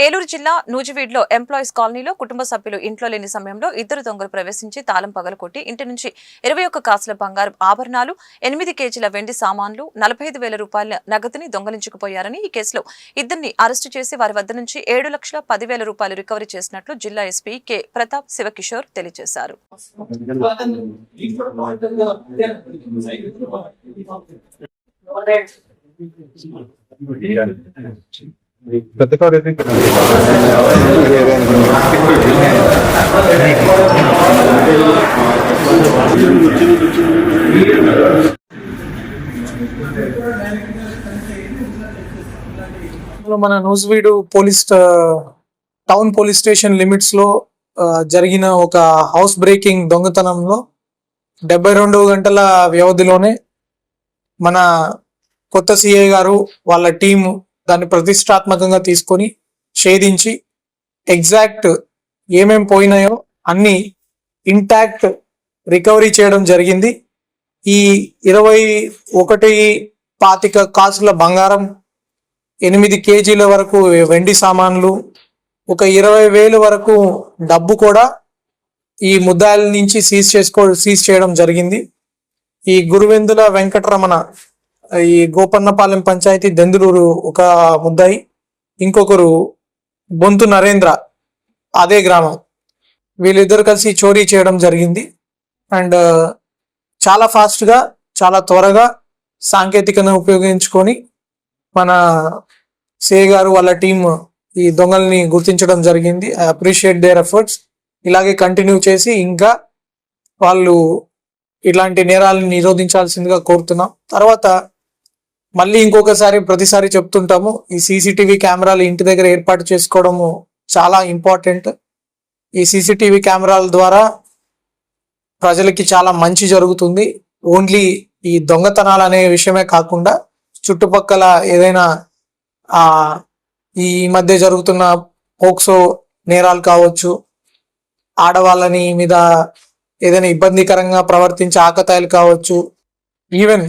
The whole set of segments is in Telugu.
ఏలూరు జిల్లా నూజివీడ్లో ఎంప్లాయీస్ కాలనీలో కుటుంబ సభ్యులు ఇంట్లో లేని సమయంలో ఇద్దరు దొంగలు ప్రవేశించి తాళం పగలకొట్టి ఇంటి నుంచి ఇరవై ఒక్క కాసుల బంగారు ఆభరణాలు ఎనిమిది కేజీల వెండి సామాన్లు నలభై ఐదు వేల రూపాయల నగదుని దొంగలించుకుపోయారని ఈ కేసులో ఇద్దరిని అరెస్టు చేసి వారి వద్ద నుంచి ఏడు లక్షల పదివేల రూపాయలు రికవరీ చేసినట్లు జిల్లా ఎస్పీ కె. ప్రతాప్ శివకిషోర్ తెలియజేశారు. పెద్ద కార్ అయితే మన Nuzvid police town police station లిమిట్స్లో జరిగిన ఒక హౌస్ బ్రేకింగ్ దొంగతనంలో డెబ్బై రెండు గంటల వ్యవధిలోనే మన కొత్త సిఐ గారు వాళ్ళ టీం దాన్ని ప్రతిష్టాత్మకంగా తీసుకొని ఛేదించి ఎగ్జాక్ట్ ఏమేం పోయినాయో అన్ని ఇంటాక్ట్ రికవరీ చేయడం జరిగింది. ఈ ఇరవై ఒకటి పాతిక కాసుల బంగారం ఎనిమిది కేజీల వరకు వెండి సామాన్లు ఒక ఇరవై వేలు వరకు డబ్బు కూడా ఈ ముద్దాయిల నుంచి సీజ్ చేసుకో సీజ్ చేయడం జరిగింది. ఈ గురువెందుల వెంకటరమణ ఈ గోపన్నపాలెం పంచాయతీ దెందులూరు ఒక ముద్దాయి. ఇంకొకరు బొంతు నరేంద్ర అదే గ్రామం. వీళ్ళిద్దరు కలిసి చోరీ చేయడం జరిగింది. అండ్ చాలా ఫాస్ట్గా చాలా త్వరగా సాంకేతికను ఉపయోగించుకొని మన సే గారు వాళ్ళ టీం ఈ దొంగల్ని గుర్తించడం జరిగింది. I appreciate their efforts. ఇలాగే కంటిన్యూ చేసి ఇంకా వాళ్ళు ఇలాంటి నేరాలను నిరోధించాల్సిందిగా కోరుతున్నాం. తర్వాత మళ్ళీ ఇంకొకసారి ప్రతిసారి చెప్తుంటాము ఈ సీసీటీవీ కెమెరాలు ఇంటి దగ్గర ఏర్పాటు చేసుకోవడము చాలా ఇంపార్టెంట్. ఈ సీసీటీవీ కెమెరాల ద్వారా ప్రజలకి చాలా మంచి జరుగుతుంది. ఓన్లీ ఈ దొంగతనాలు అనే విషయమే కాకుండా చుట్టుపక్కల ఏదైనా ఆ ఈ మధ్య జరుగుతున్న పోక్సో నేరాలు కావచ్చు ఆడవాళ్ళని మీద ఏదైనా ఇబ్బందికరంగా ప్రవర్తించే ఆకతాయిలు కావచ్చు ఈవెన్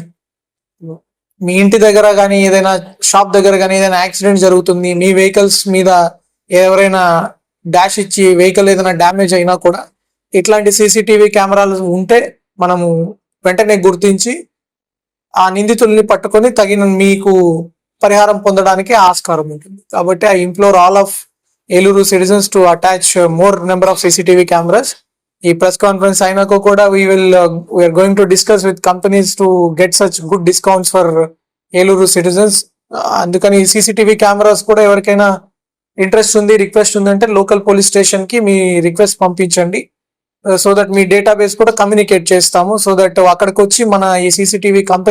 మీ ఇంటి దగ్గర కానీ ఏదైనా షాప్ దగ్గర కానీ ఏదైనా యాక్సిడెంట్ జరుగుతుంది మీ వెహికల్స్ మీద ఎవరైనా డాష్ ఇచ్చి వెహికల్ ఏదైనా డ్యామేజ్ అయినా కూడా ఇట్లాంటి సీసీటీవీ కెమెరాలు ఉంటే మనము వెంటనే గుర్తించి ఆ నిందితుల్ని పట్టుకొని తగిన మీకు పరిహారం పొందడానికి ఆస్కారం ఉంటుంది. కాబట్టి I implore all of Eluru citizens to attach more number of CCTV cameras. ఈ ప్రెస్ కాన్ఫరెన్స్ అయినాక కూడా we will we're going to discuss with companies to get such good discounts for Eluru citizens అందుకని సీసీటీవీ కెమెరాస్ కూడా ఎవరికైనా ఇంట్రెస్ట్ ఉంది రిక్వెస్ట్ ఉందంటే లోకల్ పోలీస్ స్టేషన్కి మీ రిక్వెస్ట్ పంపించండి. Uh, సో దట్ మీ డేటాబేస్ కూడా కమ్యూనికేట్ చేస్తాము సో దట్ అక్కడికి వచ్చి మన ఈ సీసీటీవీ కంపెనీ